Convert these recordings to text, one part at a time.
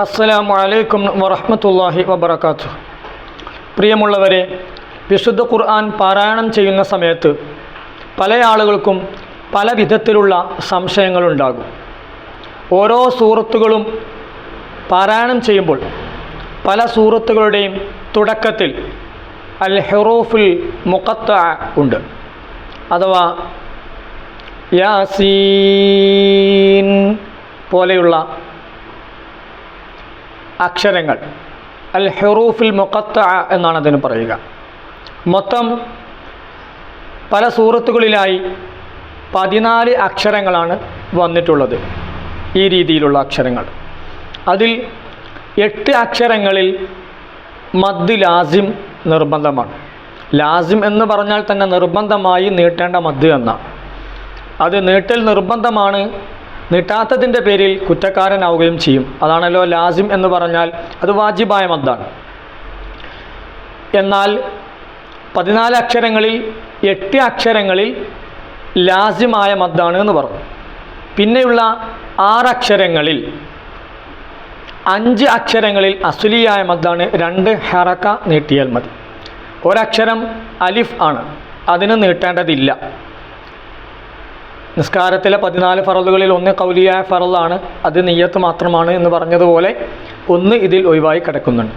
അസ്സലാമു അലൈക്കും വറഹ്മത്തുള്ളാഹി വബറകാത്തു. പ്രിയമുള്ളവരെ വിശുദ്ധ ഖുർആൻ പാരായണം ചെയ്യുന്ന സമയത്ത് പല ആളുകൾക്കും പല വിധത്തിലുള്ള സംശയങ്ങളുണ്ടാകും. ഓരോ സൂറത്തുകളും പാരായണം ചെയ്യുമ്പോൾ പല സൂറത്തുകളുടെയും തുടക്കത്തിൽ അൽ ഹെറോഫുൽ മുഖത്ത ഉണ്ട്. അഥവാ യാസീൻ പോലെയുള്ള അക്ഷരങ്ങൾ. അൽ ഹെറൂഫിൽ മുഖത്ത എന്നാണ് അതിന് പറയുക. മൊത്തം പല സൂറത്തുകളിലായി പതിനാല് അക്ഷരങ്ങളാണ് വന്നിട്ടുള്ളത് ഈ രീതിയിലുള്ള അക്ഷരങ്ങൾ. അതിൽ എട്ട് അക്ഷരങ്ങളിൽ മദ് ലാസിം നിർബന്ധമാണ്. ലാസിം എന്ന് പറഞ്ഞാൽ തന്നെ നിർബന്ധമായി നീട്ടേണ്ട മദ് എന്നാണ്. അത് നീട്ടൽ നിർബന്ധമാണ് നീട്ടാത്തതിന്റെ പേരിൽ കുറ്റക്കാരനാവുകയും ചെയ്യും. അതാണല്ലോ ലാസിം എന്ന് പറഞ്ഞാൽ അത് വാജിബായ മദ്ദാണ്. എന്നാൽ പതിനാല് അക്ഷരങ്ങളിൽ എട്ട് അക്ഷരങ്ങളിൽ ലാസിമായ മദ്ദാണ് എന്ന് പറഞ്ഞു. പിന്നെയുള്ള ആറക്ഷരങ്ങളിൽ അഞ്ച് അക്ഷരങ്ങളിൽ അസുലിയായ മദ്ദാണ് രണ്ട് ഹറക്ക നീട്ടിയാൽ മതി. ഒരക്ഷരം അലിഫ് ആണ്. അതിന് നീട്ടേണ്ടതില്ല. നിസ്കാരത്തിലെ പതിനാല് ഫറലുകളിൽ ഒന്ന് കൗലിയായ ഫറലാണ് അത് നെയ്യത്ത് മാത്രമാണ് എന്ന് പറഞ്ഞതുപോലെ ഒന്ന് ഇതിൽ ഒഴിവായി കിടക്കുന്നുണ്ട്.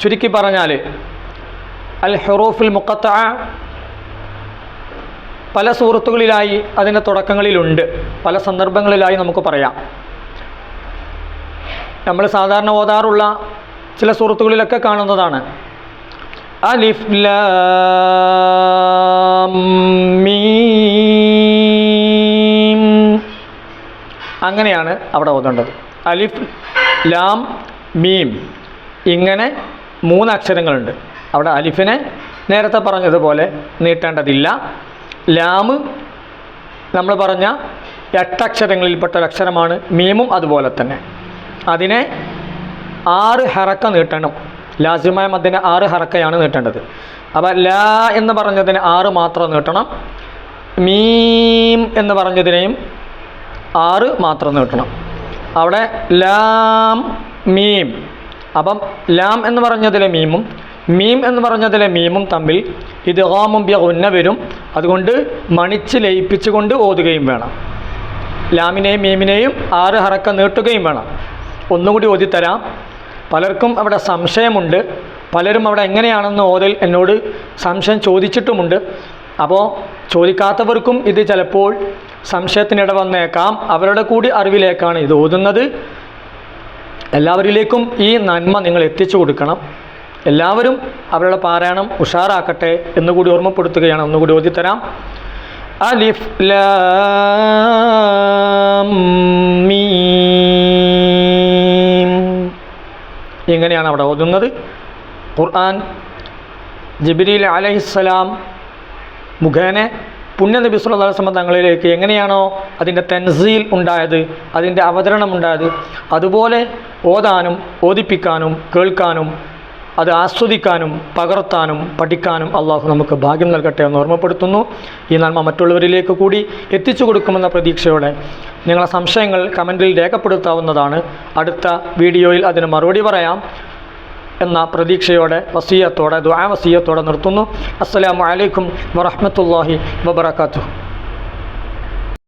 ചുരുക്കി പറഞ്ഞാൽ അൽ ഹെറൂഫുൽ മുക്കത്ത പല സുഹൃത്തുക്കളിലായി അതിന്റെ തുടക്കങ്ങളിലുണ്ട്. പല സന്ദർഭങ്ങളിലായി നമുക്ക് പറയാം. നമ്മൾ സാധാരണ ഓതാറുള്ള ചില സുഹൃത്തുക്കളിലൊക്കെ കാണുന്നതാണ്. അലിഫ് ലാം അങ്ങനെയാണ് അവിടെ ഓതേണ്ടത് അലിഫ് ലാം മീം ഇങ്ങനെ മൂന്ന് അക്ഷരങ്ങളുണ്ട് അവിടെ അലിഫിനെ നേരത്തെ പറഞ്ഞതുപോലെ നീട്ടേണ്ടതില്ല. ലാമ് നമ്മൾ പറഞ്ഞ എട്ടക്ഷരങ്ങളിൽപ്പെട്ട അക്ഷരമാണ് മീമും അതുപോലെ തന്നെ. അതിനെ ആറ് ഹറക്ക നീട്ടണം. ലാസിമായ മദ്യനെ ആറ് ഹറക്കയാണ് നീട്ടേണ്ടത്. അപ്പോൾ ലാ എന്ന് പറഞ്ഞതിന് ആറ് മാത്രം നീട്ടണം. മീം എന്ന് പറഞ്ഞതിനെയും ആറ് മാത്രം നീട്ടണം. അവിടെ ലാം മീം. അപ്പം ലാം എന്ന് പറഞ്ഞതിലെ മീമും മീം എന്ന് പറഞ്ഞതിലെ മീമും തമ്മിൽ ഇത് ഓമും ഉന്ന വരും. അതുകൊണ്ട് മണിച്ച് ലയിപ്പിച്ചുകൊണ്ട് ഓതുകയും വേണം. ലാമിനെയും മീമിനെയും ആറ് ഹറക്ക നീട്ടുകയും വേണം. ഒന്നുകൂടി ഓതിത്തരാം. പലർക്കും അവിടെ സംശയമുണ്ട്. പലരും അവിടെ എങ്ങനെയാണെന്ന് ഓതൽ എന്നോട് സംശയം ചോദിച്ചിട്ടുമുണ്ട്. അപ്പോൾ ചോദിക്കാത്തവർക്കും ഇത് ചിലപ്പോൾ സംശയത്തിനിട വന്നേക്കാം. അവരുടെ കൂടി അറിവിലേക്കാണ് ഇത് ഓതുന്നത്. എല്ലാവരിലേക്കും ഈ നന്മ നിങ്ങൾ എത്തിച്ചു കൊടുക്കണം. എല്ലാവരും അവരുടെ പാരായണം ഉഷാറാക്കട്ടെ എന്നുകൂടി ഓർമ്മപ്പെടുത്തുകയാണ്. ഒന്നുകൂടി ഓതിത്തരാം. അലിഫ് മീം. ഇങ്ങനെയാണ് അവിടെ ഓതുന്നത്. ഖുർആൻ ജിബിരിൽ അലഹിസ്സലാം മുഖേന പുണ്യ നബി വസല്ലം തങ്ങളിലേക്ക് എങ്ങനെയാണോ അതിന്റെ തെൻസീൽ ഉണ്ടായത് അതിന്റെ അവതരണം ഉണ്ടായത് അതുപോലെ ഓതാനും ഓദിപ്പിക്കാനും കേൾക്കാനും അത് ആസ്വദിക്കാനും പകർത്താനും പഠിക്കാനും അള്ളാഹു നമുക്ക് ഭാഗ്യം നൽകട്ടെ എന്ന് ഓർമ്മപ്പെടുത്തുന്നു. ഈ നന്മ മറ്റുള്ളവരിലേക്ക് കൂടി എത്തിച്ചു കൊടുക്കുമെന്ന പ്രതീക്ഷയോടെ നിങ്ങളെ സംശയങ്ങൾ കമന്റിൽ രേഖപ്പെടുത്താവുന്നതാണ്. അടുത്ത വീഡിയോയിൽ അതിന് മറുപടി പറയാം. എന്ന പ്രതീക്ഷയോടെ വസീയത്തോടെ ദ്വാ വസീയത്തോടെ നിർത്തുന്നു. അസ്സലാമു അലൈക്കും വറഹ്മത്തുള്ളാഹി വബറകാതുഹു.